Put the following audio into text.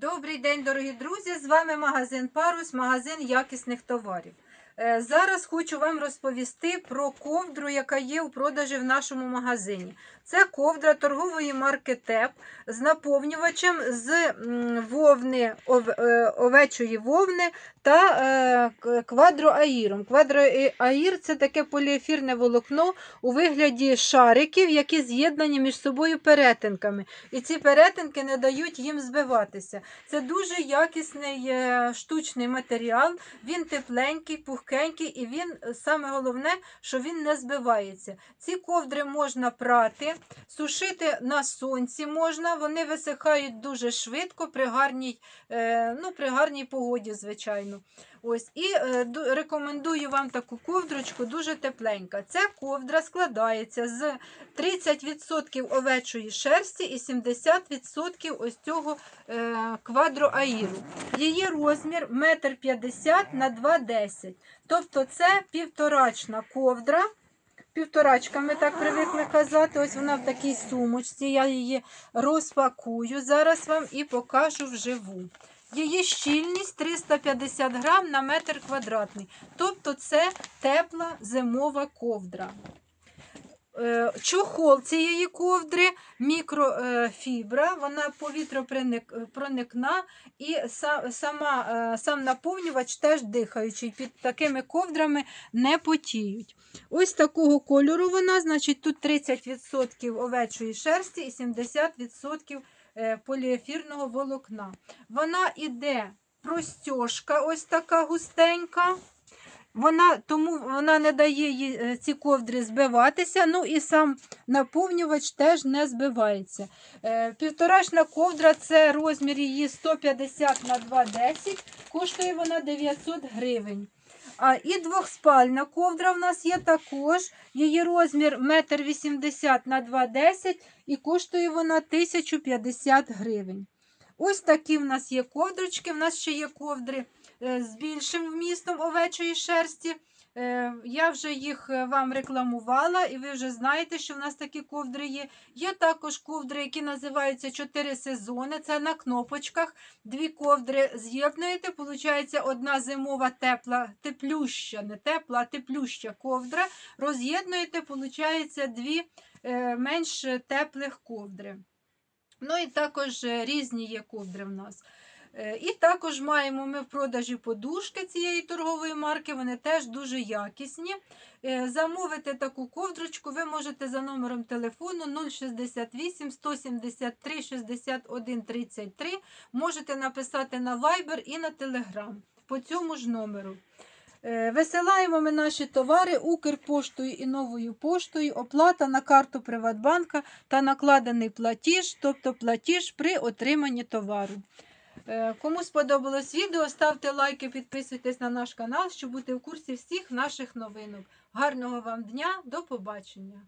Добрий день, дорогі друзі! З вами магазин Парус, магазин якісних товарів. Е, Зараз хочу вам розповісти про ковдру, яка є у продажі в нашому магазині. Це ковдра торгової марки ТЕП з наповнювачем з вовни, е, овечої вовни та е, квадроаїром. Квадроаїр це таке поліефірне волокно у вигляді шариків, які з'єднані між собою перетинками. І ці перетинки не дають їм збиватися. Це дуже якісний штучний матеріал. Він тепленький, пухкенький, і він е, саме головне, що він не збивається. Ці ковдри можна прати, сушити на сонці можна. Вони висихають дуже швидко при гарній, е, ну, при гарній погоді, звичайно. Ось і е, рекомендую вам таку ковдрочку, дуже тепленька. Ця ковдра складається з 30% овечої шерсті і 70% ось цього е, квадроаїру. Її розмір 1,50 м на 2,10 Тобто це півторачна ковдра. Півторачка ми так привикли казати. Ось вона в такій сумочці. Я її розпакую зараз вам і покажу вживу. Її щільність 350 грам на метр квадратний. Тобто це тепла зимова ковдра. Е, Чохол цієї ковдри мікрофібра, вона повітропроникна і сама, е, сам наповнювач теж дихаючий. Під такими ковдрами не потіють. Ось такого кольору вона, значить, тут 30% овечої шерсті і 70% е, поліефірного волокна. Вона іде простьошка, ось така густенька. Вона, тому вона не дає е, ці ковдри збиватися, ну і сам наповнювач теж не збивається. Е, Півторачна ковдра це розмір її 150 на 2,10, коштує вона 900 гривень. А і двохспальна ковдра в нас є також. Її розмір 1,80 м на 2,10 і коштує вона 1050 гривень. Ось такі в нас є ковдрочки. В нас ще є ковдри е, з більшим вмістом овечої шерсті. Е, Я вже їх е, вам рекламувала, і ви вже знаєте, що в нас такі ковдри є. Є також ковдри, які називаються 4 сезони. Це на кнопочках. Дві ковдри з'єднуєте. Получається одна зимова тепла, теплюща, не тепла, а теплюща ковдра. Роз'єднуєте, получається дві менш теплих ковдри. Ну і також е, різні є ковдри в нас. Е, І також маємо ми в продажі подушки цієї торгової марки, вони теж дуже якісні. Е, Замовити таку ковдрочку ви можете за номером телефону 068 173 61 33. Можете написати на Viber і на Telegram по цьому ж номеру. Е, Висилаємо ми наші товари Укрпоштою і новою поштою, оплата на карту Приватбанка та накладений платіж, тобто платіж при отриманні товару. Е, Кому сподобалось відео, ставте лайки, підписуйтесь на наш канал, щоб бути в курсі всіх наших новинок. Гарного вам дня, до побачення!